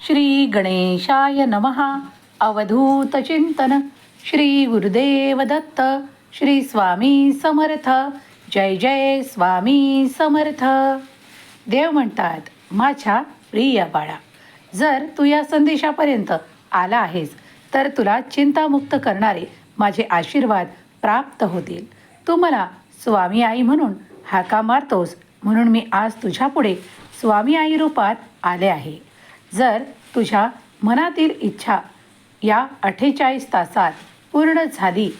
श्री गणेशाय नमः। अवधूत चिंतन। श्री गुरुदेव दत्त। श्री स्वामी समर्थ। जय जय स्वामी समर्थ। देव म्हणतात माझ्या प्रिय बाळा जर तू या संदेशापर्यंत आला आहेस तर तुला चिंतामुक्त करणारे माझे आशीर्वाद प्राप्त होतील. तू मला स्वामी आई म्हणून हाका मारतोस म्हणून मी आज तुझ्यापुढे स्वामी आई रूपात आले आहे. जर तुझ्या मनातील इच्छा या अठ्ठेचाळीस तासात पूर्ण झाली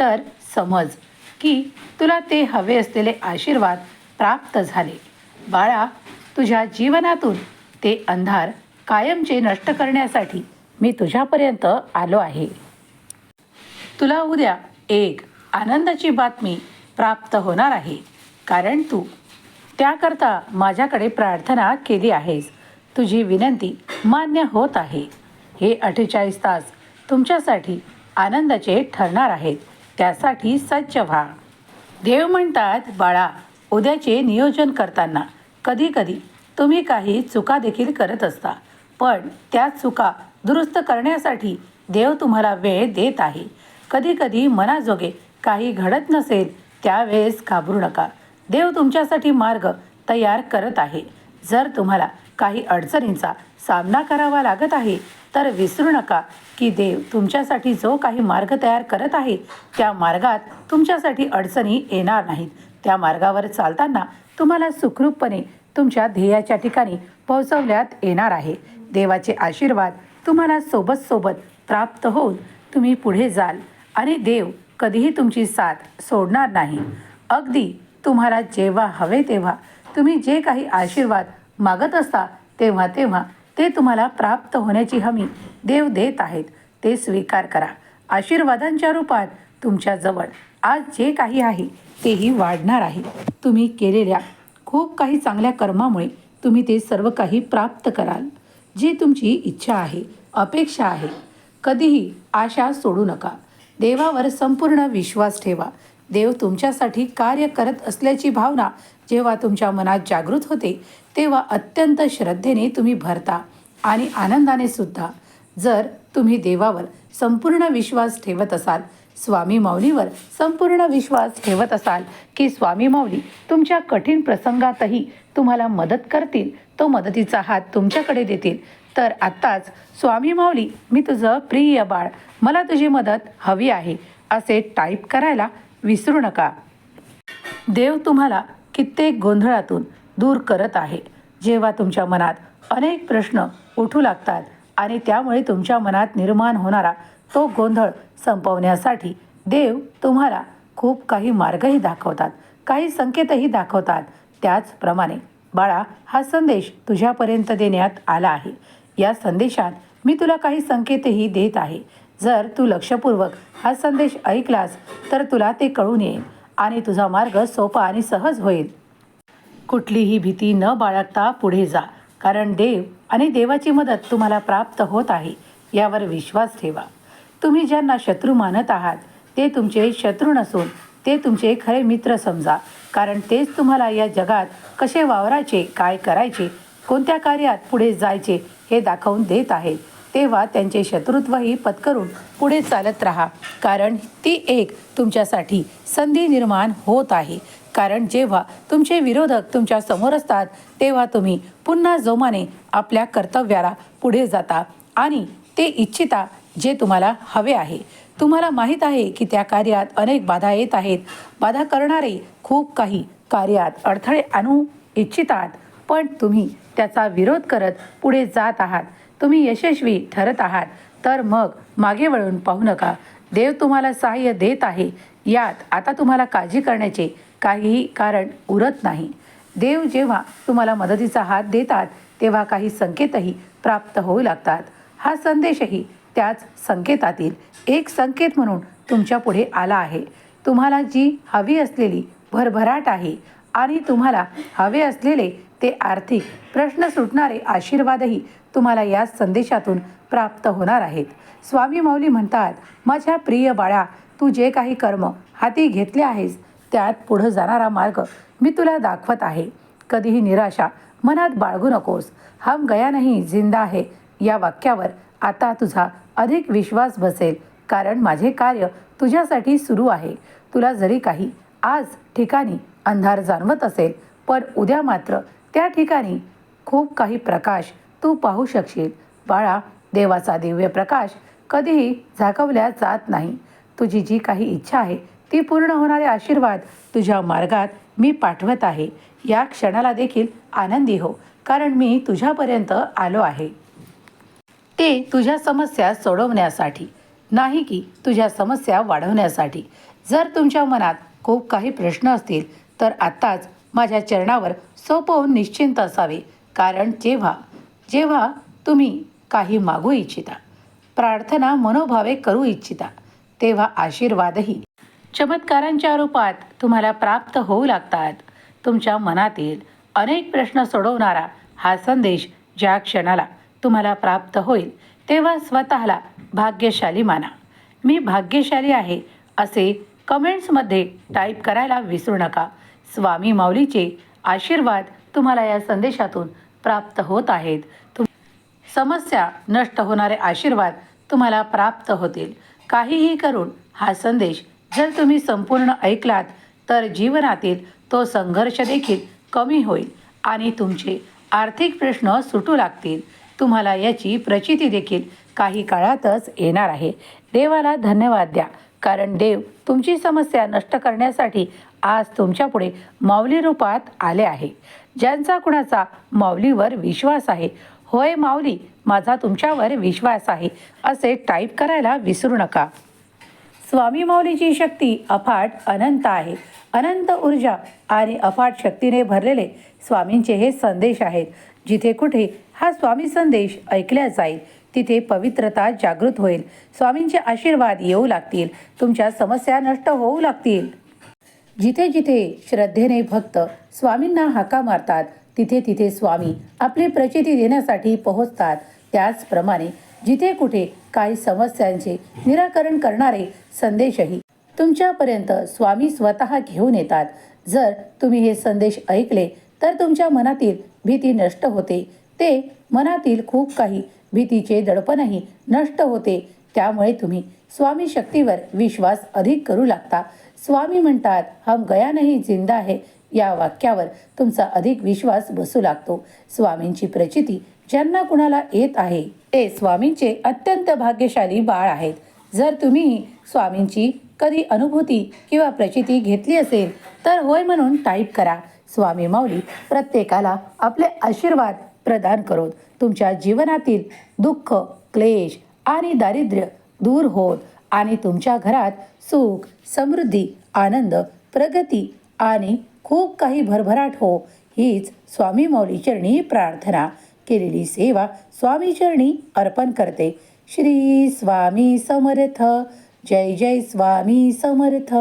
तर समज की तुला ते हवे असलेले आशीर्वाद प्राप्त झाले. बाळा तुझ्या जीवनातून ते अंधार कायमचे नष्ट करण्यासाठी मी तुझ्यापर्यंत आलो आहे. तुला उद्या एक आनंदाची बातमी प्राप्त होणार आहे कारण तू त्याकरता माझ्याकडे प्रार्थना केली आहेस. तुझी विनंती मान्य होत आहे. हे अठ्ठेचाळीस तास तुमच्यासाठी आनंदाचे ठरणार आहेत. त्यासाठी सज्ज व्हा. देव म्हणतात बाळा उद्याचे नियोजन करताना कधीकधी तुम्ही काही चुका देखील करत असता. पण त्या चुका दुरुस्त करण्यासाठी देव तुम्हाला वेळ देत आहे. कधीकधी मनाजोगे काही घडत नसेल त्यावेळेस घाबरू नका. देव तुमच्यासाठी मार्ग तयार करत आहे. जर तुम्हाला काही अडचणींचा सामना करावा लागत आहे तर विसरू नका की देव तुमच्यासाठी जो काही मार्ग तयार करत आहे त्या मार्गात तुमच्यासाठी अडचणी येणार नाहीत. त्या मार्गावर चालताना तुम्हाला सुखरूपपणे तुमच्या ध्येयाच्या ठिकाणी पोहोचवण्यात येणार आहे. देवाचे आशीर्वाद तुम्हाला सोबत सोबत प्राप्त होऊन तुम्ही पुढे जाल आणि देव कधीही तुमची साथ सोडणार नाही. अगदी तुम्हाला जेव्हा हवे तेव्हा तुम्ही जे काही आशीर्वाद मागत असता तेव्हा तेव्हा ते तुम्हाला प्राप्त होण्याची हमी देव देत आहेत. ते स्वीकार करा. आशीर्वादांच्या रूपात तुमच्याजवळ आज जे काही आहे तेही वाढणार आहे. तुम्ही केलेल्या खूप काही चांगल्या कर्मामुळे तुम्ही ते सर्व काही प्राप्त कराल. जी तुमची इच्छा आहे अपेक्षा आहे कधीही आशा सोडू नका. देवावर संपूर्ण विश्वास ठेवा. देव तुमच्यासाठी कार्य करत असल्याची भावना जेव्हा तुमच्या मनात जागृत होते तेव्हा अत्यंत श्रद्धेने तुम्ही भरता आणि आनंदाने सुद्धा. जर तुम्ही देवावर संपूर्ण विश्वास ठेवत असाल स्वामी माऊलीवर संपूर्ण विश्वास ठेवत असाल की स्वामी माऊली तुमच्या कठीण प्रसंगातही तुम्हाला मदत करतील तो मदतीचा हात तुमच्याकडे देतील तर आत्ताच स्वामी माऊली मी तुझं प्रिय बाळ मला तुझी मदत हवी आहे असे टाईप करायला विसरू नका. देव तुम्हाला कित्येक गोंधळातून दूर करत आहे. जेव्हा तुमच्या मनात अनेक प्रश्न उठू लागतात आणि त्यामुळे तुमच्या मनात निर्माण होणारा तो गोंधळ संपवण्यासाठी देव तुम्हाला खूप काही मार्गही दाखवतात. काही संकेतही दाखवतात. त्याचप्रमाणे बाळा हा संदेश तुझ्यापर्यंत देण्यात आला आहे. या संदेशात मी तुला काही संकेतही देत आहे. जर तू लक्षपूर्वक हा संदेश ऐकलास तर तुला ते कळून येईल आणि तुझा मार्ग सोपा आणि सहज होईल. कुठलीही भीती न बाळगता पुढे जा कारण देव आणि देवाची मदत तुम्हाला प्राप्त होत आहे यावर विश्वास ठेवा. तुम्ही ज्यांना शत्रू मानत आहात ते तुमचे शत्रू नसून ते तुमचे खरे मित्र समजा कारण तेच तुम्हाला या जगात कसे वावरायचे काय करायचे कोणत्या कार्यात पुढे जायचे हे दाखवून देत आहेत. तेव्हा त्यांचे शत्रुत्वही पत्करून पुढे चालत राहा. कारण ती एक तुमच्यासाठी संधी निर्माण होत आहे. कारण जेव्हा तुमचे विरोधक तुमच्यासमोर असतात तेव्हा तुम्ही पुन्हा जोमाने आपल्या कर्तव्याला पुढे जाता आणि ते इच्छिता जे तुम्हाला हवे आहे. तुम्हाला माहीत आहे की त्या कार्यात अनेक बाधा येत आहेत. बाधा करणारे खूप काही कार्यात अडथळे आणू इच्छितात पण तुम्ही त्याचा विरोध करत पुढे जात आहात. तुम्ही यशस्वी ठरत आहात तर मग मागे वळून पाहू नका. देव तुम्हाला सहाय्य देत आहे. यात आता तुम्हाला काळजी करण्याचे काहीही कारण उरत नाही. देव जेव्हा तुम्हाला मदतीचा हात देतात तेव्हा काही संकेतही प्राप्त होऊ लागतात. हा संदेशही त्याच संकेतातील एक संकेत म्हणून तुमच्यापुढे आला आहे. तुम्हाला जी हवी असलेली भरभराट आहे आणि तुम्हाला हवे असलेले ते आर्थिक प्रश्न सुटणारे आशीर्वादही तुम्हाला या संदेशातून प्राप्त होणार आहेत. स्वामी माऊली म्हणतात माझ्या प्रिय बाळा तू जे काही कर्म हाती घेतले आहेस त्यात पुढं जाणारा मार्ग मी तुला दाखवत आहे. कधीही निराशा मनात बाळगू नकोस. हम गया नाही जिंदा आहे या वाक्यावर आता तुझा अधिक विश्वास बसेल कारण माझे कार्य तुझ्यासाठी सुरू आहे. तुला जरी काही आज ठिकाणी अंधार जाणवत असेल पण उद्या मात्र त्या ठिकाणी खूप काही प्रकाश तू पाहू शकशील. बाळा देवाचा दिव्य प्रकाश कधीही झाकवल्या जात नाही. तुझी जी काही इच्छा आहे ती पूर्ण होणारे आशीर्वाद तुझ्या मार्गात मी पाठवत आहे. या क्षणाला देखील आनंदी हो कारण मी तुझ्यापर्यंत आलो आहे. ते तुझ्या समस्या सोडवण्यासाठी नाही की तुझ्या समस्या वाढवण्यासाठी. जर तुमच्या मनात खूप काही प्रश्न असतील तर आत्ताच माझ्या चरणावर सोपवून निश्चिंत असावे. कारण जेव्हा जेव्हा तुम्ही काही मागू इच्छिता प्रार्थना मनोभावे करू इच्छिता तेव्हा आशीर्वादही चमत्कारांच्या रूपात तुम्हाला प्राप्त होऊ लागतात. तुमच्या मनातील अनेक प्रश्न सोडवणारा हा संदेश ज्या क्षणाला तुम्हाला प्राप्त होईल तेव्हा स्वतःला भाग्यशाली माना. मी भाग्यशाली आहे असे कमेंट्समध्ये टाईप करायला विसरू नका. स्वामी माऊलीचे आशीर्वाद तुम्हाला या संदेशातून प्राप्त होत आहेत. तुम समस्या नष्ट होणारे आशीर्वाद तुम्हाला प्राप्त होतील. काहीही करून हा संदेश जर तुम्ही संपूर्ण ऐकलात तर जीवनातील तो संघर्ष देखील कमी होईल आणि तुमचे आर्थिक प्रश्न सुटू लागतील. तुम्हाला याची प्रचिती देखील काही काळातच येणार आहे. देवाला धन्यवाद द्या. कारण देव तुमची समस्या नष्ट करण्यासाठी आज तुमच्यापुढे माऊली रूपात आले आहे. ज्यांचा कुणाचा माऊलीवर विश्वास आहे होय माऊली माझा तुमच्यावर विश्वास आहे असे टाईप करायला विसरू नका. स्वामी माऊलीची शक्ती अफाट अनंत आहे. अनंत ऊर्जा आणि अफाट शक्तीने भरलेले स्वामींचे हे संदेश आहेत जिथे कुठे हा स्वामी संदेश ऐकल्या जाईल. तिथे पवित्रता जागृत होईल. स्वामींचे आशीर्वाद येऊ लागतील. तुमच्या समस्या नष्ट होऊ लागतील. जिथे जिथे श्रद्धेने भक्त स्वामींना हाका मारतात तिथे तिथे स्वामी आपली प्रचिती देण्यासाठी पोहोचतात. त्याचप्रमाणे जिथे कुठे काही समस्यांचे निराकरण करणारे संदेशही तुमच्यापर्यंत स्वामी स्वतः घेऊन येतात. जर तुम्ही हे संदेश ऐकले तर तुमच्या मनातील भीती नष्ट होते. ते मनातील खूप काही भीतीचे दडपणही नष्ट होते. त्यामुळे तुम्ही स्वामी शक्तीवर विश्वास अधिक करू लागता. स्वामी म्हणतात हम गया नाही जिंदा आहे या वाक्यावर तुमचा अधिक विश्वास बसू लागतो. स्वामींची प्रचिती ज्यांना कुणाला येत आहे ते स्वामींचे अत्यंत भाग्यशाली बाळ आहेत. जर तुम्ही स्वामींची कधी अनुभूती किंवा प्रचिती घेतली असेल तर होय म्हणून टाईप करा. स्वामी माऊली प्रत्येकाला आपले आशीर्वाद प्रदान करून तुमच्या जीवनातील दुःख क्लेश आणि दारिद्र्य दूर होत आणि तुमच्या घरात सुख समृद्धी आनंद प्रगती आणि खूप काही भरभराट हो हीच स्वामी मौलीचरणी प्रार्थना केलेली सेवा स्वामीचरणी अर्पण करते. श्री स्वामी समर्थ. जय जय स्वामी समर्थ.